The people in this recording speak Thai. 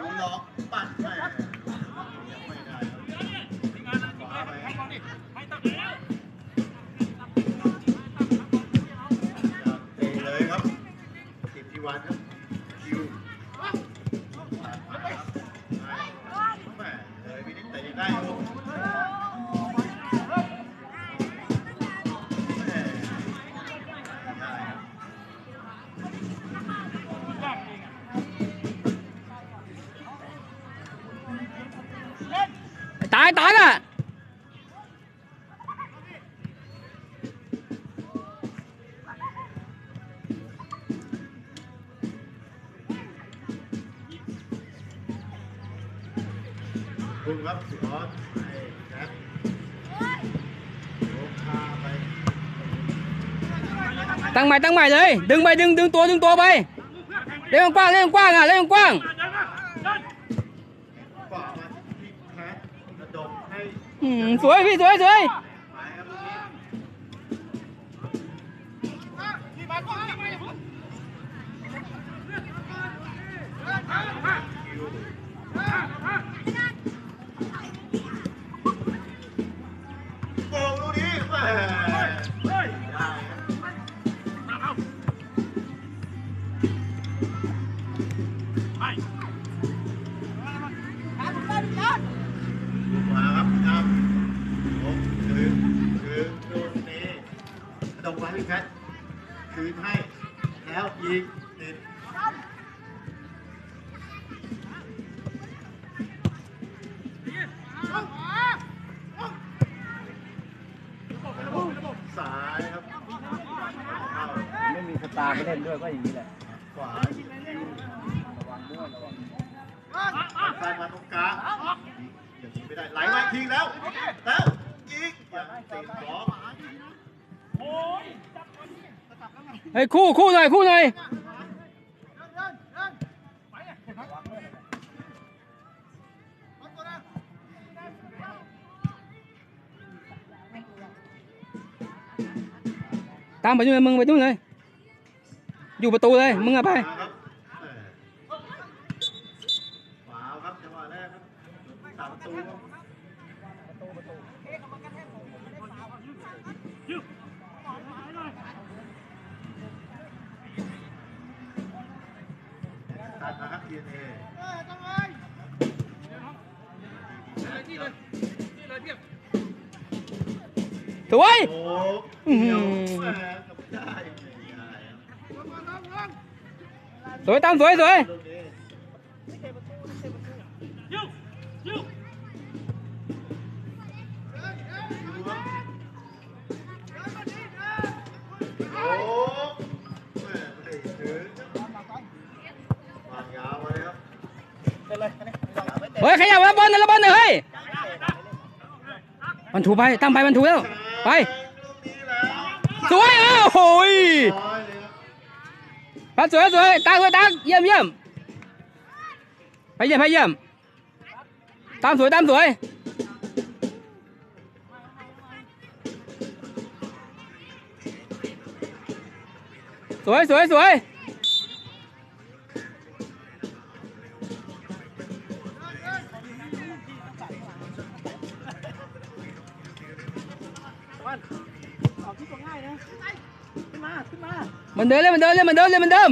คิวหลอกปัดแม่ยังไม่ได้ขวาไปเตะเลยครับสิบทีวันครับคิวปัดมาครับแม่เลยพี่นิดแต่ยังได้อยู่ ตายตายน่ะคุณครับสุออสไอ้แจ็คโยกพ อืมสวยพี่สวยสวย คืนให้ แล้วยิงติดสายครับเข้าไม่มีสตาร์ไปเล่นด้วยก็อย่างนี้แหละขวาระวังด้วยระวังซ้ายมาตรงกลางอย่างนี้ไม่ได้ไหลไว้ทิ้งแล้วแล้วยิงยังติดบล็อก เฮ้ยคู่คู่หน่อยคู่หน่อยตามไปนู่นเลยมึงไปนู่นเลยอยู่ประตูเลยมึงอะไปครับแหม่ขวาครับจังหวะแรกครับสามประตู ตัดนะครั เฮ้ยขยับแล้วบอลนะแล้วบอลนะเฮ้ยมันถูไปตั้งไปมันถูแล้วไปสวยเอ้าโหยร้ยพัดสวยสวยตักสวยตักเยี่ยมเยี่ยมไปเยี่ยมไปเยี่ยมตามสวยตามสวยสวยสวยสวย เหมันเดินเลยเหมันเดิน